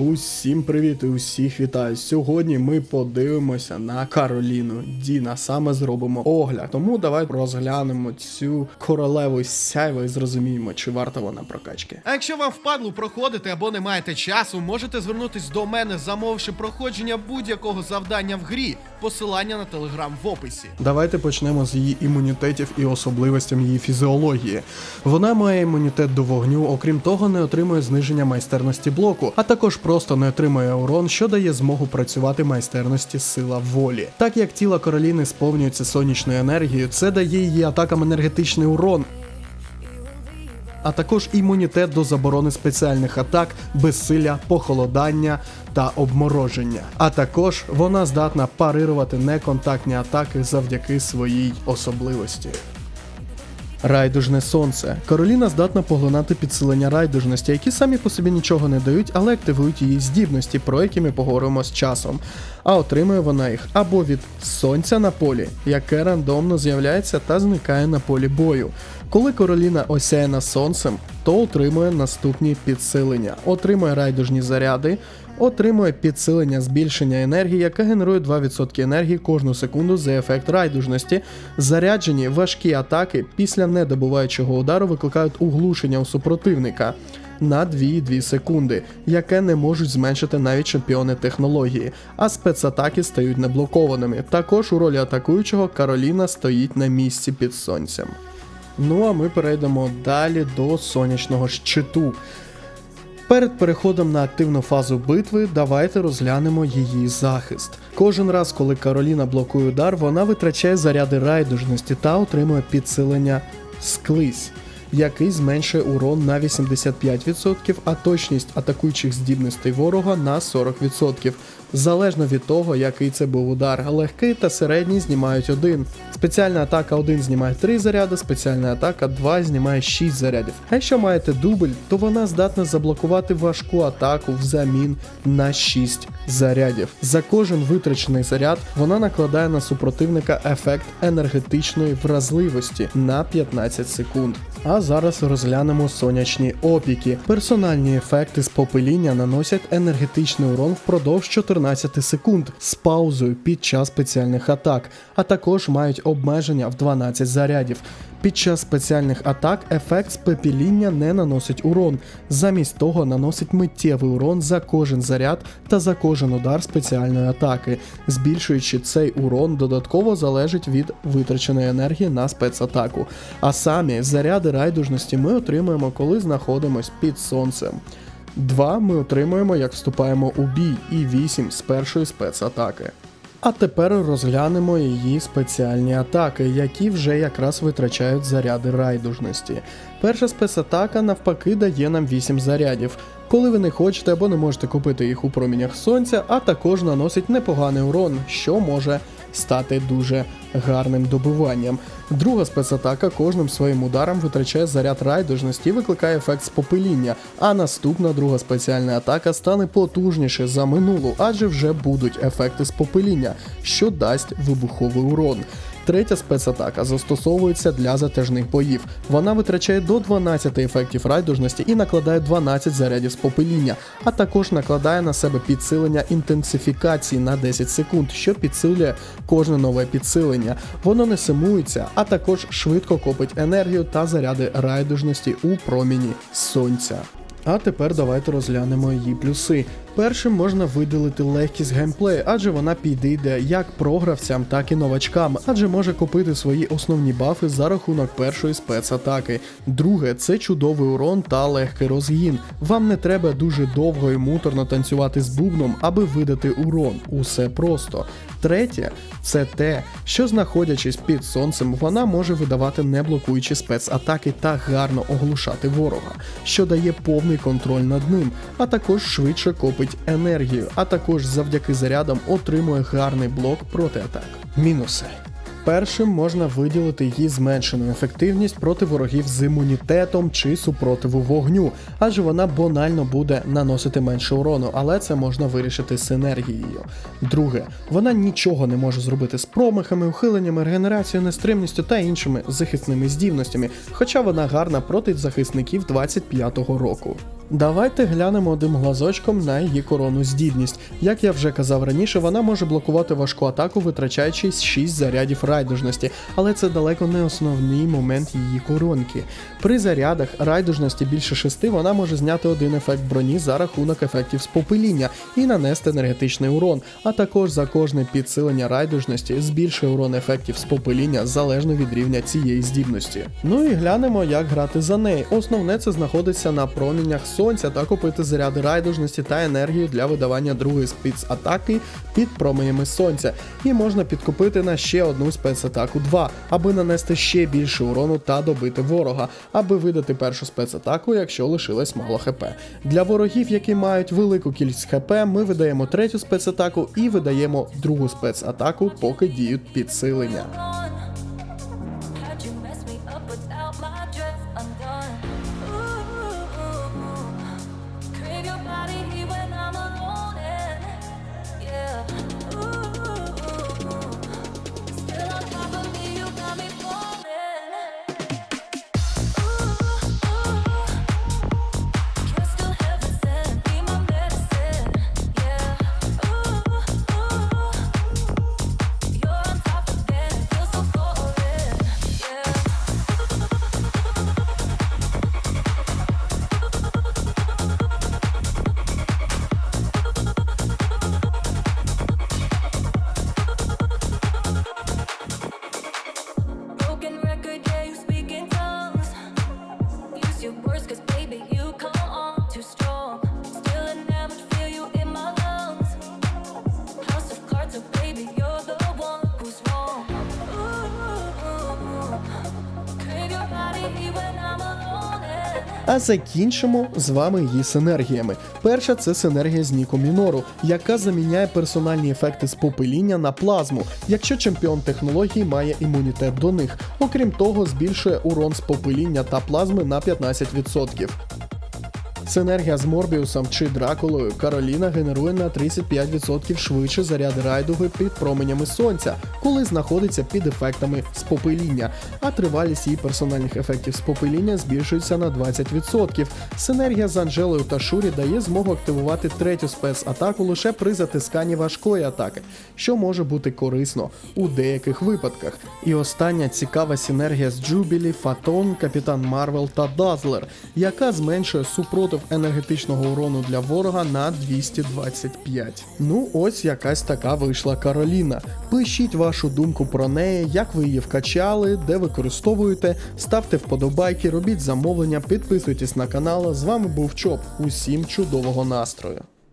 Усім привіт і усіх вітаю. Сьогодні ми подивимося на Кароліну Діна. Саме зробимо огляд. Тому давай розглянемо цю королеву сяйва і зрозуміємо, чи варта вона прокачки. А якщо вам впадло проходити або не маєте часу, можете звернутись до мене, замовивши проходження будь-якого завдання в грі. Посилання на телеграм в описі. Давайте почнемо з її імунітетів і особливостям її фізіології. Вона має імунітет до вогню, окрім того, не отримує зниження майстерності блоку, а також просто не отримує урон, що дає змогу працювати майстерності сила волі. Так як тіло Кароліни сповнюється сонячною енергією, це дає її атакам енергетичний урон. А також імунітет до заборони спеціальних атак, безсилля, похолодання та обмороження. А також вона здатна парирувати неконтактні атаки завдяки своїй особливості. Райдужне сонце. Кароліна здатна поглинати підсилення райдужності, які самі по собі нічого не дають, але активують її здібності, про які ми поговоримо з часом. А отримує вона їх або від сонця на полі, яке рандомно з'являється та зникає на полі бою. Коли Кароліна осяяна сонцем, то отримує наступні підсилення, отримує райдужні заряди, отримує підсилення збільшення енергії, яке генерує 2% енергії кожну секунду за ефект райдужності. Заряджені важкі атаки після недобуваючого удару викликають углушення у супротивника. На 2,2 секунди, яке не можуть зменшити навіть чемпіони технології, а спецатаки стають неблокованими. Також у ролі атакуючого Кароліна стоїть на місці під сонцем. Ну а ми перейдемо далі до сонячного щиту. Перед переходом на активну фазу битви давайте розглянемо її захист. Кожен раз, коли Кароліна блокує удар, вона витрачає заряди райдужності та отримує підсилення склизь, який зменшує урон на 85%, а точність атакуючих здібностей ворога на 40%. Залежно від того, який це був удар, легкий та середній знімають один. Спеціальна атака 1 знімає 3 заряди, спеціальна атака 2 знімає 6 зарядів. А якщо маєте дубль, то вона здатна заблокувати важку атаку взамін на 6 зарядів. За кожен витрачений заряд вона накладає на супротивника ефект енергетичної вразливості на 15 секунд. А зараз розглянемо сонячні опіки. Персональні ефекти з попеління наносять енергетичний урон впродовж 14 секунд з паузою під час спеціальних атак, а також мають обмеження в 12 зарядів. Під час спеціальних атак ефект спепеління не наносить урон, замість того наносить миттєвий урон за кожен заряд та за кожен удар спеціальної атаки, збільшуючи цей урон додатково залежить від витраченої енергії на спецатаку. А самі заряди райдужності ми отримуємо, коли знаходимось під сонцем. 2 ми отримуємо, як вступаємо у бій, і 8 з першої спецатаки. А тепер розглянемо її спеціальні атаки, які вже якраз витрачають заряди райдужності. Перша спецатака навпаки дає нам 8 зарядів. Коли ви не хочете або не можете купити їх у промінях сонця, а також наносить непоганий урон, що може стати дуже гарним добиванням. Друга спецатака кожним своїм ударом витрачає заряд райдужності і викликає ефект спопиління, а наступна друга спеціальна атака стане потужніше за минулу, адже вже будуть ефекти спопиління, що дасть вибуховий урон. Третя спецатака застосовується для затяжних боїв. Вона витрачає до 12 ефектів райдужності і накладає 12 зарядів спопиління, а також накладає на себе підсилення інтенсифікації на 10 секунд, що підсилює кожне нове підсилення. Воно не симується, а також швидко копить енергію та заряди райдужності у проміні сонця. А тепер давайте розглянемо її плюси. Першим можна виділити легкість геймплею, адже вона підійде як програвцям, так і новачкам, адже може купити свої основні бафи за рахунок першої спецатаки. Друге, це чудовий урон та легкий розгін. Вам не треба дуже довго і муторно танцювати з бубном, аби видати урон. Усе просто. Третє, це те, що знаходячись під сонцем, вона може видавати неблокуючі спецатаки та гарно оглушати ворога, що дає повний контроль над ним, а також швидше копить енергію, а також завдяки зарядам отримує гарний блок проти атак. Мінуси. Першим можна виділити її зменшену ефективність проти ворогів з імунітетом чи супротиву вогню, адже вона банально буде наносити менше урону, але це можна вирішити синергією. Друге, вона нічого не може зробити з промахами, ухиленнями, регенерацією, нестримністю та іншими захисними здібностями, хоча вона гарна проти захисників 25-го року. Давайте глянемо одним глазочком на її коронну здібність. Як я вже казав раніше, вона може блокувати важку атаку, витрачаючи 6 зарядів райдужності, але це далеко не основний момент її коронки. При зарядах райдужності більше 6 вона може зняти один ефект броні за рахунок ефектів спопиління і нанести енергетичний урон, а також за кожне підсилення райдужності збільшує урон ефектів спопиління залежно від рівня цієї здібності. Ну і глянемо, як грати за неї. Основне це знаходиться на промінях сонця та купити заряди райдужності та енергію для видавання другої спецатаки під променями сонця. І можна підкупити на ще одну спецатаку 2, аби нанести ще більше урону та добити ворога, аби видати першу спецатаку, якщо лишилось мало хп. Для ворогів, які мають велику кількість хп, ми видаємо третю спецатаку і видаємо другу спецатаку, поки діють підсилення. А закінчимо з вами її синергіями. Перша це синергія з Ніко Мінору, яка заміняє персональні ефекти з попеління на плазму, якщо чемпіон технології має імунітет до них. Окрім того, збільшує урон з попеління та плазми на 15%. Синергія з Морбіусом чи Дракулою Кароліна генерує на 35% швидше заряди райдуги під променями сонця, коли знаходиться під ефектами спопиління, а тривалість її персональних ефектів спопиління збільшується на 20%. Синергія з Анжелою та Шурі дає змогу активувати третю спецатаку лише при затисканні важкої атаки, що може бути корисно у деяких випадках. І остання цікава синергія з Джубілі, Фатон, Капітан Марвел та Дазлер, яка зменшує супротив енергетичного урону для ворога на 225. Ну ось якась така вийшла Кароліна. Пишіть вашу думку про неї, як ви її вкачали, де використовуєте, ставте вподобайки, робіть замовлення, підписуйтесь на канал. З вами був Чоп. Усім чудового настрою!